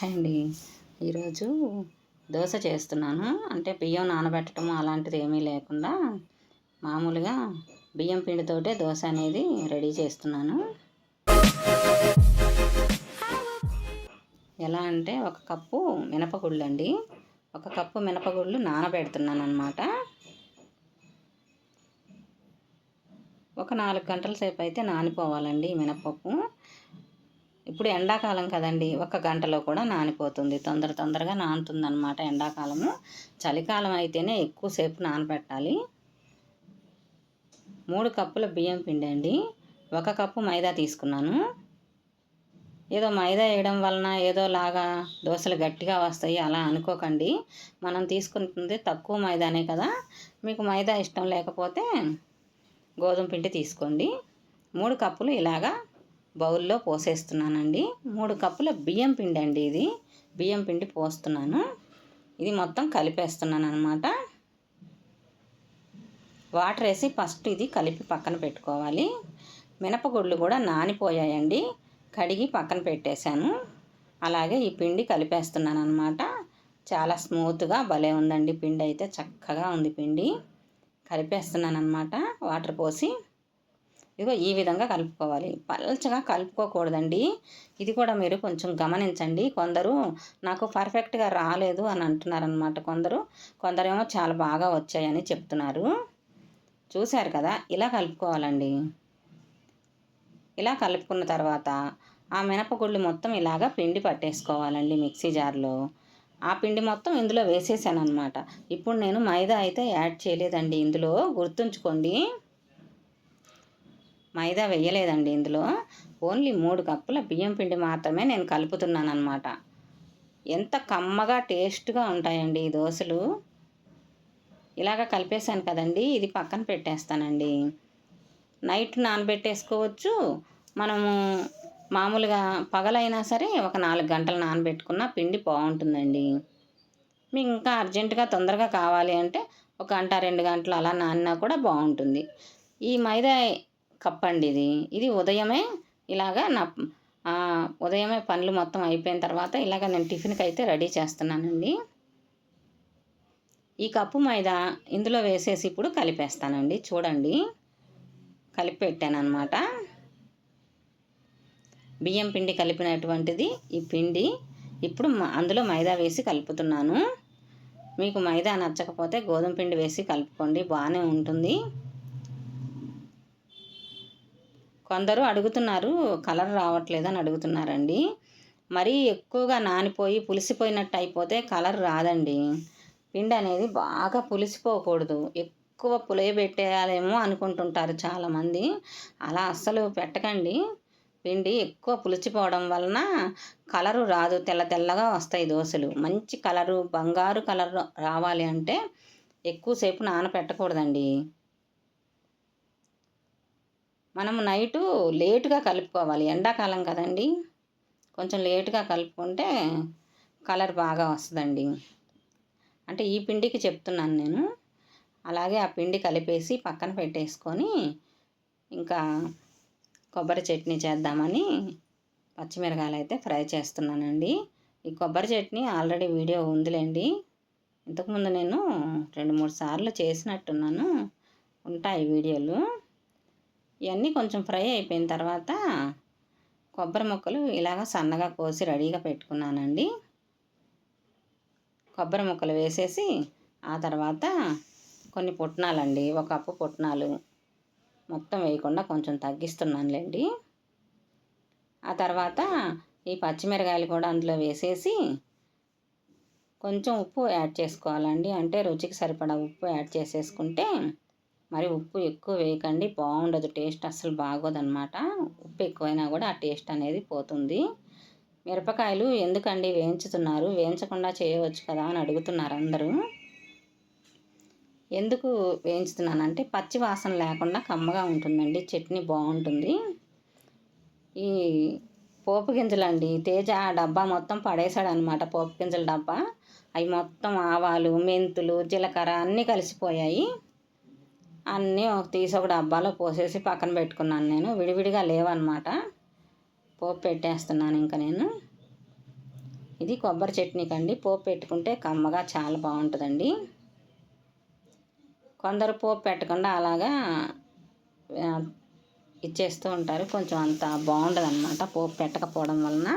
Hi అండి. ఈరోజు దోశ చేస్తున్నాను. అంటే బియ్యం నానబెట్టడం అలాంటిది ఏమీ లేకుండా మామూలుగా బియ్యం పిండితోటే దోశ అనేది రెడీ చేస్తున్నాను. ఎలా అంటే ఒక కప్పు మినపగుళ్ళు అండి ఒక కప్పు మినపగుళ్ళు నానబెడుతున్నాను అనమాట ఒక నాలుగు గంటల సేపు అయితే నానిపోవాలండి మినపప్పు. ఇప్పుడు ఎండాకాలం కదండి ఒక గంటలో కూడా నానిపోతుంది. తొందర తొందరగా నానుతుంది అనమాట ఎండాకాలము. చలికాలం అయితేనే ఎక్కువసేపు నానబెట్టాలి. మూడు కప్పుల బియ్యం పిండి అండి ఒక కప్పు మైదా తీసుకున్నాను. ఏదో మైదా వేయడం వలన ఏదో లాగా దోశలు గట్టిగా వస్తాయి అలా అనుకోకండి. మనం తీసుకుంటుంది తక్కువ మైదానే కదా. మీకు మైదా ఇష్టం లేకపోతే గోధుమ పిండి తీసుకోండి. మూడు కప్పులు ఇలాగా బౌల్లో పోసేస్తున్నానండి. మూడు కప్పుల బియ్యం పిండి అండి ఇది. బియ్యం పిండి పోస్తున్నాను. ఇది మొత్తం కలిపేస్తున్నాను అనమాట వాటర్ వేసి ఫస్ట్ ఇది కలిపి పక్కన పెట్టుకోవాలి. మినపగుళ్ళు కూడా నానిపోయాయండి. కడిగి పక్కన పెట్టేశాను. అలాగే ఈ పిండి కలిపేస్తున్నాను అనమాట చాలా స్మూత్గా భలే ఉందండి. పిండి అయితే చక్కగా ఉంది పిండి. కలిపేస్తున్నాను అనమాట వాటర్ పోసి ఇదిగో ఈ విధంగా కలుపుకోవాలి. పల్చగా కలుపుకోకూడదండి. ఇది కూడా మీరు కొంచెం గమనించండి. కొందరు నాకు పర్ఫెక్ట్గా రాలేదు అని అంటున్నారనమాట కొందరు. కొందరేమో చాలా బాగా వచ్చాయని చెప్తున్నారు. చూశారు కదా? ఇలా కలుపుకోవాలండి. ఇలా కలుపుకున్న తర్వాత ఆ మినపగుళ్ళు మొత్తం ఇలాగా పిండి పట్టేసుకోవాలండి మిక్సీ జార్లో. ఆ పిండి మొత్తం ఇందులో వేసేసాను అనమాట ఇప్పుడు నేను మైదా అయితే యాడ్ చేయలేదండి. ఇందులో గుర్తుంచుకోండి. మైదా వేయలేదండి ఇందులో. ఓన్లీ మూడు కప్పుల బియ్యం పిండి మాత్రమే నేను కలుపుతున్నాను అనమాట ఎంత కమ్మగా టేస్ట్గా ఉంటాయండి ఈ దోశలు. ఇలాగ కలిపేశాను కదండి ఇది పక్కన పెట్టేస్తానండి. నైట్ నానబెట్టేసుకోవచ్చు. మనము మామూలుగా పగలైనా సరే ఒక నాలుగు గంటలు నానబెట్టుకున్న పిండి బాగుంటుందండి. మీకు ఇంకా అర్జెంటుగా తొందరగా కావాలి అంటే ఒక గంట రెండు గంటలు అలా నానినా కూడా బాగుంటుంది. ఈ మైదా కప్ అండి ఇది. ఇది ఉదయమే ఇలాగా నా ఉదయమే పనులు మొత్తం అయిపోయిన తర్వాత ఇలాగ నేను టిఫిన్కి అయితే రెడీ చేస్తున్నానండి. ఈ కప్పు మైదా ఇందులో వేసేసి ఇప్పుడు కలిపేస్తానండి. చూడండి. కలిపి పెట్టాను అనమాట బియ్యం పిండి కలిపినటువంటిది ఈ పిండి. ఇప్పుడు అందులో మైదా వేసి కలుపుతున్నాను. మీకు మైదా నచ్చకపోతే గోధుమ పిండి వేసి కలుపుకోండి. బాగానే ఉంటుంది. కొందరు అడుగుతున్నారు కలర్ రావట్లేదు అని అడుగుతున్నారండి. మరీ ఎక్కువగా నానిపోయి పులిసిపోయినట్టు అయిపోతే కలర్ రాదండి. పిండి అనేది బాగా పులిసిపోకూడదు. ఎక్కువ పులియబెట్టేయాలేమో అనుకుంటుంటారు చాలామంది. అలా అస్సలు పెట్టకండి. పిండి ఎక్కువ పులిచిపోవడం వలన కలరు రాదు. తెల్ల తెల్లగా వస్తాయి దోశలు. మంచి కలరు బంగారు కలర్ రావాలి అంటే ఎక్కువసేపు నానపెట్టకూడదండి. మనం నైటు లేటుగా కలుపుకోవాలి. ఎండాకాలం కదండి. కొంచెం లేటుగా కలుపుకుంటే కలర్ బాగా వస్తుందండి. అంటే ఈ పిండికి చెప్తున్నాను నేను. అలాగే ఆ పిండి కలిపేసి పక్కన పెట్టేసుకొని ఇంకా కొబ్బరి చట్నీ చేద్దామని పచ్చిమిరకాయలు అయితే ఫ్రై చేస్తున్నానండి. ఈ కొబ్బరి చట్నీ ఆల్రెడీ వీడియో ఉందిలేండి. ఇంతకుముందు నేను రెండు మూడు సార్లు చేసినట్టున్నాను. ఉంటాయి వీడియోలు. ఇవన్నీ కొంచెం ఫ్రై అయిపోయిన తర్వాత కొబ్బరి ముక్కలు ఇలాగ సన్నగా కోసి రెడీగా పెట్టుకున్నానండి. కొబ్బరి ముక్కలు వేసేసి ఆ తర్వాత కొన్ని పుట్నాలండి ఒక కప్పు పుట్నాలు మొత్తం వేయకుండా కొంచెం తగ్గిస్తున్నానులేండి. ఆ తర్వాత ఈ పచ్చిమిరకాయలు కూడా అందులో వేసేసి కొంచెం ఉప్పు యాడ్ చేసుకోవాలండి. అంటే రుచికి సరిపడా ఉప్పు యాడ్ చేసేసుకుంటే మరి ఉప్పు ఎక్కువ వేయకండి బాగుండదు టేస్ట్ అస్సలు బాగోదనమాట ఉప్పు ఎక్కువైనా కూడా ఆ టేస్ట్ అనేది పోతుంది. మిరపకాయలు ఎందుకండి వేయించుతున్నారు? వేయించకుండా చేయవచ్చు కదా అని అడుగుతున్నారు అందరూ. ఎందుకు వేయించుతున్నానంటే పచ్చి వాసన లేకుండా కమ్మగా ఉంటుందండి చట్నీ బాగుంటుంది. ఈ పోపు గింజలండి తేజ డబ్బా మొత్తం పడేశాడు అనమాట పోపు గింజల డబ్బా. అవి మొత్తం ఆవాలు మెంతులు జీలకర్ర అన్నీ కలిసిపోయాయి. అన్నీ తీసి ఒక డబ్బాలో పోసేసి పక్కన పెట్టుకున్నాను నేను. విడివిడిగా లేవన్నమాట. పోపు పెట్టేస్తున్నాను ఇంకా నేను. ఇది కొబ్బరి చట్నీ కండి. పోపు పెట్టుకుంటే కమ్మగా చాలా బాగుంటుందండి. కొందరు పోపు పెట్టకుండా అలాగా ఇచ్చేస్తూ ఉంటారు. కొంచెం అంత బాగుండదు అనమాట పోపు పెట్టకపోవడం వలన.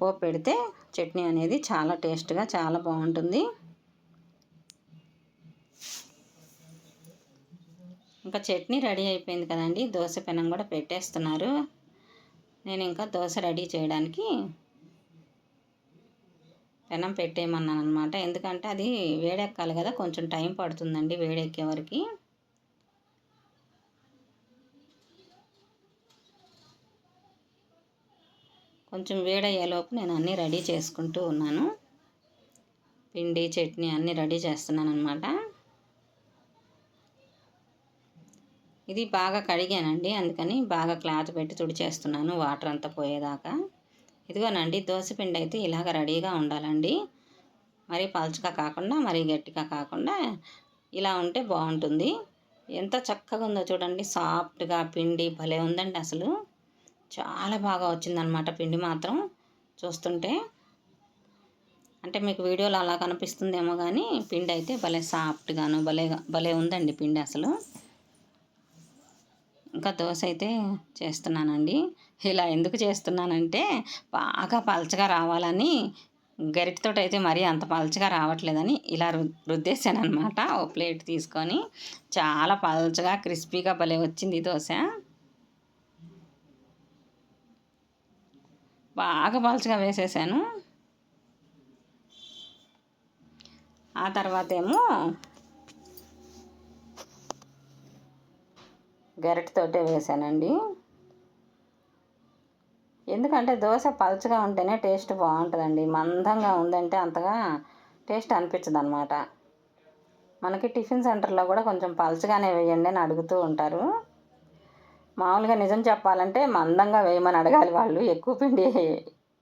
పోపు పెడితే చట్నీ అనేది చాలా టేస్ట్గా చాలా బాగుంటుంది. ఇంకా చట్నీ రెడీ అయిపోయింది కదండి. దోశ పెనం కూడా పెట్టేస్తున్నారు. నేను ఇంకా దోశ రెడీ చేయడానికి పెనం పెట్టేయమన్నాను అనమాట ఎందుకంటే అది వేడెక్కాలి కదా కొంచెం టైం పడుతుందండి వేడెక్కే వరకు. కొంచెం వేడయ్యేలోపు నేను అన్నీ రెడీ చేసుకుంటూ ఉన్నాను. పిండి చట్నీ అన్నీ రెడీ చేస్తున్నాను అనమాట ఇది బాగా కడిగానండి. అందుకని బాగా క్లాత్ పెట్టి తుడిచేస్తున్నాను వాటర్ అంతా పోయేదాకా. ఇదిగోనండి పిండి అయితే ఇలాగ రెడీగా ఉండాలండి. మరీ పలుచగా కాకుండా మరీ గట్టిగా కాకుండా ఇలా ఉంటే బాగుంటుంది. ఎంత చక్కగా ఉందో చూడండి సాఫ్ట్గా పిండి భలే ఉందండి అసలు. చాలా బాగా వచ్చిందనమాట పిండి మాత్రం చూస్తుంటే. అంటే మీకు వీడియోలో అలా కనిపిస్తుందేమో కానీ పిండి అయితే భలే సాఫ్ట్గాను భలే భలే ఉందండి పిండి అసలు. ఇంకా దోశ అయితే చేస్తున్నానండి. ఇలా ఎందుకు చేస్తున్నానంటే బాగా పలచగా రావాలని గరిటతో అయితే మరీ అంత పలచగా రావట్లేదని ఇలా రు రుద్దేశాను అనమాట ఓ ప్లేట్ తీసుకొని చాలా పలచగా క్రిస్పీగా భలే వచ్చింది దోశ. బాగా పలచగా వేసేసాను. ఆ తర్వాత ఏమో గరిటతోటే వేసానండి. ఎందుకంటే దోశ పలుచగా ఉంటేనే టేస్ట్ బాగుంటుందండి. మందంగా ఉందంటే అంతగా టేస్ట్ అనిపించదు అనమాట మనకి టిఫిన్ సెంటర్లో కూడా కొంచెం పలుచగానే వేయండి అని అడుగుతూ ఉంటారు. మామూలుగా నిజం చెప్పాలంటే మందంగా వేయమని అడగాలి వాళ్ళు. ఎక్కువ పిండి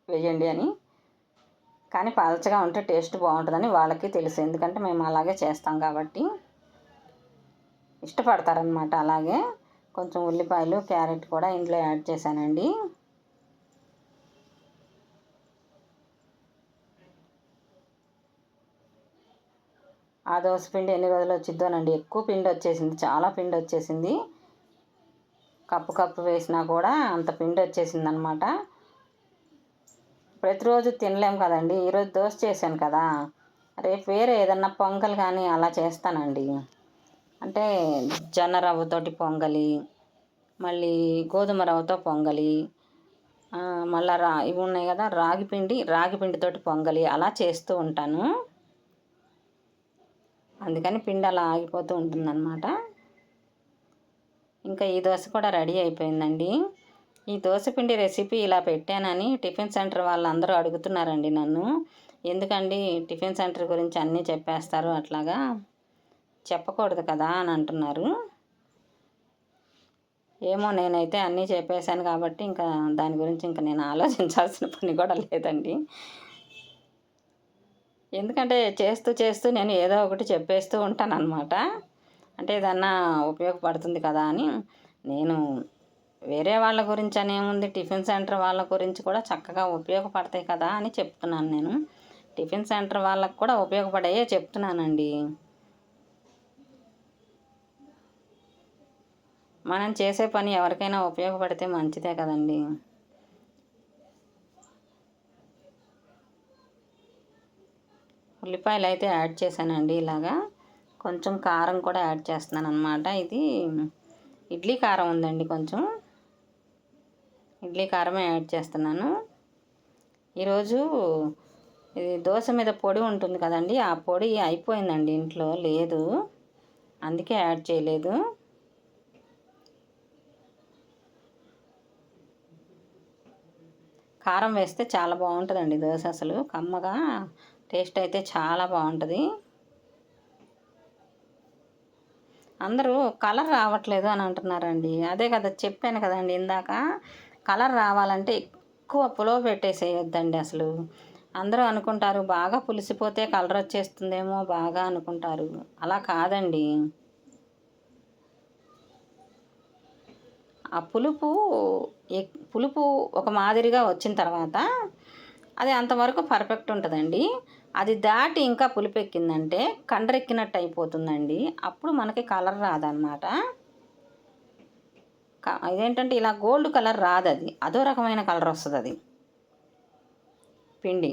వేయండి అని. కానీ పలచగా ఉంటే టేస్ట్ బాగుంటుందని వాళ్ళకి తెలుసు. ఎందుకంటే మేము అలాగే చేస్తాం కాబట్టి. ఇష్టపడతారనమాట అలాగే. కొంచెం ఉల్లిపాయలు క్యారెట్ కూడా ఇంట్లో యాడ్ చేశానండి. ఆ దోశ పిండి ఎన్ని రోజులు వచ్చిద్దోనండి? ఎక్కువ పిండి వచ్చేసింది చాలా పిండి వచ్చేసింది. కప్పు కప్పు వేసినా కూడా అంత పిండి వచ్చేసింది అనమాట ప్రతిరోజు తినలేం కదండి ఈరోజు దోశ చేశాను కదా. రేపు వేరే ఏదన్నా పొంగల్ కానీ అలా చేస్తానండి. అంటే జొన్న రవ్వతోటి పొంగలి మళ్ళీ గోధుమ రవ్వతో పొంగలి మళ్ళీ రా ఇవి ఉన్నాయి కదా రాగి పిండి రాగి పిండితోటి పొంగలి అలా చేస్తూ ఉంటాను. అందుకని పిండి అలా ఆగిపోతూ ఉంటుందన్నమాట. ఇంకా ఈ దోశ కూడా రెడీ అయిపోయిందండి. ఈ దోశ పిండి రెసిపీ ఇలా పెట్టానని టిఫిన్ సెంటర్ వాళ్ళందరూ అడుగుతున్నారండి నన్ను. ఎందుకండి టిఫిన్ సెంటర్ గురించి అన్నీ చెప్పేస్తారు అట్లాగా? చెప్పకూడదు కదా అని అంటున్నారు. ఏమో నేనైతే అన్నీ చెప్పేశాను కాబట్టి ఇంకా దాని గురించి ఇంకా నేను ఆలోచించాల్సిన పని కూడా లేదండి. ఎందుకంటే చేస్తూ చేస్తూ నేను ఏదో ఒకటి చెప్పేస్తూ ఉంటాను అనమాట అంటే ఏదన్నా ఉపయోగపడుతుంది కదా అని. నేను వేరే వాళ్ళ గురించి అనేముంది టిఫిన్ సెంటర్ వాళ్ళ గురించి కూడా చక్కగా ఉపయోగపడతాయి కదా అని చెప్తున్నాను నేను. టిఫిన్ సెంటర్ వాళ్ళకు కూడా ఉపయోగపడాయే చెప్తున్నానండి. మనం చేసే పని ఎవరికైనా ఉపయోగపడితే మంచిదే కదండి. ఉల్లిపాయలు అయితే యాడ్ చేశానండి ఇలాగా. కొంచెం కారం కూడా యాడ్ చేస్తున్నాను అనమాట ఇది ఇడ్లీ కారం ఉందండి కొంచెం. ఇడ్లీ కారమే యాడ్ చేస్తున్నాను. ఈరోజు ఇది దోశ మీద పొడి ఉంటుంది కదండి ఆ పొడి అయిపోయిందండి ఇంట్లో లేదు. అందుకే యాడ్ చేయలేదు. కారం వేస్తే చాలా బాగుంటుందండి దోశ అసలు. కమ్మగా టేస్ట్ అయితే చాలా బాగుంటుంది. అందరూ కలర్ రావట్లేదు అని అంటున్నారండి. అదే కదా చెప్పాను కదండి ఇందాక. కలర్ రావాలంటే ఎక్కువ పులో పెట్టేసేయొద్దండి అసలు. అందరూ అనుకుంటారు బాగా పులిసిపోతే కలర్ వచ్చేస్తుందేమో బాగా అనుకుంటారు. అలా కాదండి. ఆ పులుపు పులుపు ఒక మాదిరిగా వచ్చిన తర్వాత అది అంతవరకు పర్ఫెక్ట్ ఉంటుందండి. అది దాటి ఇంకా పులుపు ఎక్కిందంటే కండ్రెక్కినట్టు అయిపోతుందండి. అప్పుడు మనకి కలర్ రాదనమాట ఇదేంటంటే ఇలా గోల్డ్ కలర్ రాదు అది అదో రకమైన కలర్ వస్తుంది అది పిండి.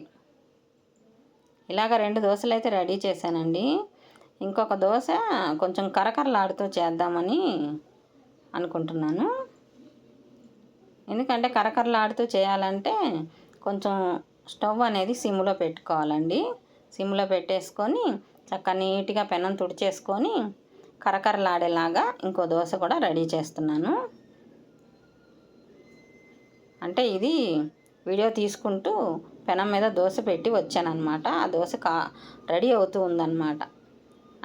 ఇలాగ రెండు దోశలు అయితే రెడీ చేశానండి. ఇంకొక దోశ కొంచెం కరకరలాడుతూ చేద్దామని అనుకుంటున్నాను. ఎందుకంటే కరకరలాడుతూ చేయాలంటే కొంచెం స్టవ్ అనేది సిమ్లో పెట్టుకోవాలండి. సిమ్లో పెట్టేసుకొని చక్కగా నీట్గా పెనం తుడిచేసుకొని కరకరలాడేలాగా ఇంకో దోశ కూడా రెడీ చేస్తున్నాను. అంటే ఇది వీడియో తీసుకుంటూ పెనం మీద దోశ పెట్టి వచ్చానమాట ఆ దోశ కా రెడీ అవుతూ ఉందన్నమాట.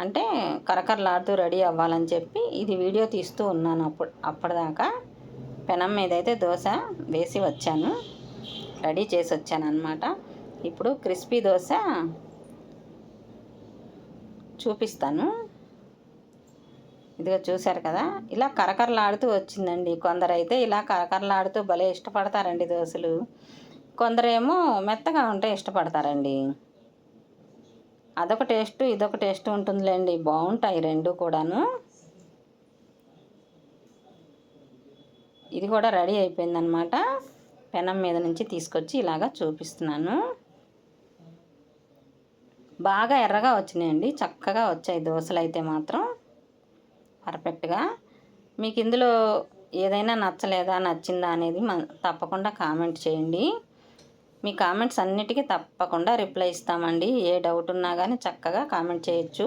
అంటే కరకరలాడుతూ రెడీ అవ్వాలని చెప్పి ఇది వీడియో తీస్తూ ఉన్నాను అప్పుడు అప్పటిదాకా. పెనం మీద అయితే దోశ వేసి వచ్చాను. రెడీ చేసి వచ్చాను అనమాట ఇప్పుడు క్రిస్పీ దోశ చూపిస్తాను. ఇదిగో చూశారు కదా ఇలా కరకరలాడుతూ వచ్చిందండి. కొందరైతే ఇలా కరకరలాడుతూ భలే ఇష్టపడతారండి దోశలు. కొందరేమో మెత్తగా ఉంటే ఇష్టపడతారండి. అదొక టేస్ట్ ఇదొక టేస్ట్ ఉంటుందిలేండి. బాగుంటాయి రెండు కూడాను. ఇది కూడా రెడీ అయిపోయిందనమాట పెనం మీద నుంచి తీసుకొచ్చి ఇలాగా చూపిస్తున్నాను. బాగా ఎర్రగా వచ్చినాయండి. చక్కగా వచ్చాయి దోశలు అయితే మాత్రం. పర్ఫెక్ట్గా. మీకు ఇందులో ఏదైనా నచ్చలేదా నచ్చిందా అనేది మన తప్పకుండా కామెంట్ చేయండి. మీ కామెంట్స్ అన్నిటికీ తప్పకుండా రిప్లై ఇస్తామండి. ఏ డౌట్ ఉన్నా కానీ చక్కగా కామెంట్ చేయొచ్చు.